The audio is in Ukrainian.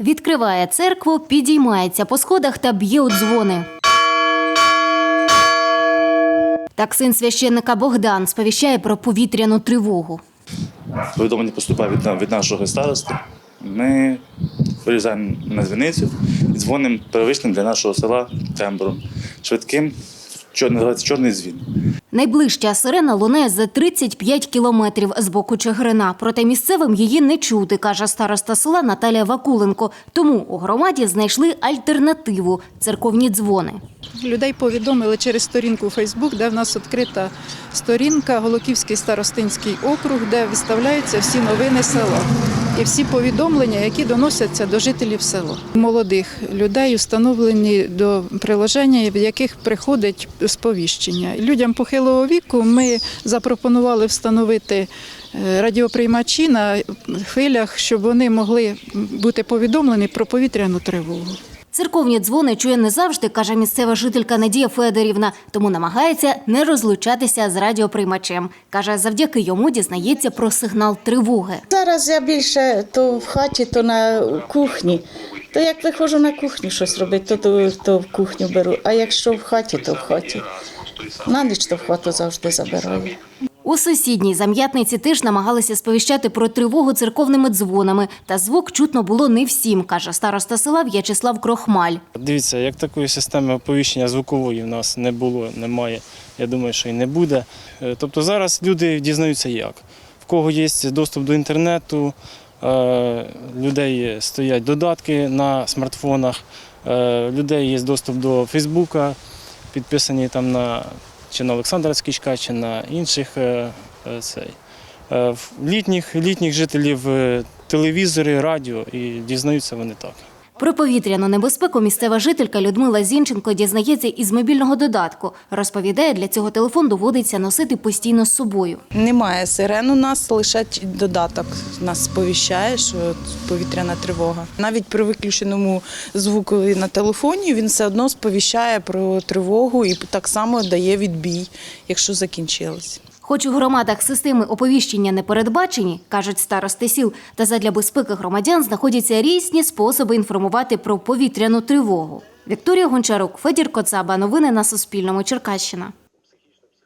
Відкриває церкву, підіймається по сходах та б'є у дзвони. Так син священника Богдан сповіщає про повітряну тривогу. повідомлення поступає від, від нашого старости. Ми вирізаємо на дзвіницю і дзвонимо первичним для нашого села тембром, швидким, називається чорний дзвін. Найближча сирена лунає за 35 кілометрів з боку Чигирина. Проте місцевим її не чути, каже староста села Наталія Вакуленко. Тому у громаді знайшли альтернативу церковні дзвони. Людей повідомили через сторінку Фейсбук, де в нас відкрита сторінка Голоківський старостинський округ, де виставляються всі новини села і всі повідомлення, які доносяться до жителів села. Молодих людей встановлені до приложення, в яких приходить сповіщення. Людям похилого віку ми запропонували встановити е, радіоприймачі на хвилях, щоб вони могли бути повідомлені про повітряну тривогу. Церковні дзвони чує не завжди, каже місцева жителька Надія Федорівна, тому намагається не розлучатися з радіоприймачем. Каже, завдяки йому дізнається про сигнал тривоги. Зараз я більше то в хаті, то на кухні. То як виходжу на кухню щось робити, то, то, то в кухню беру. А якщо в хаті, то в хаті. На ніч то в хату завжди забираю. У сусідній зам'ятниці теж намагалися сповіщати про тривогу церковними дзвонами, та звук чутно було не всім, каже староста села В'ячеслав Крохмаль. Дивіться, як такої системи оповіщення звукової в нас не було, немає. Я думаю, що і не буде. Е, Тобто зараз люди дізнаються як. В кого є доступ до інтернету, е, людей стоять додатки на смартфонах, е, людей є доступ до Фейсбука, підписані там на чи на Олександра Скічка, чи на інших е, е, цей. Е, Літніх, літніх жителів телевізори, радіо і дізнаються вони так. Про повітряну небезпеку місцева жителька Людмила Зінченко дізнається із мобільного додатку. Розповідає, для цього телефон доводиться носити постійно з собою. Немає сирен у нас, лише додаток нас сповіщає, що повітряна тривога. Навіть при виключеному звуку на телефоні він все одно сповіщає про тривогу і так само дає відбій, якщо закінчилось. Хоч у громадах системи оповіщення не передбачені, кажуть старости сіл, та задля безпеки громадян знаходяться різні способи інформувати про повітряну тривогу. Вікторія Гончарук, Федір Коцаба. Новини на Суспільному. Черкащина.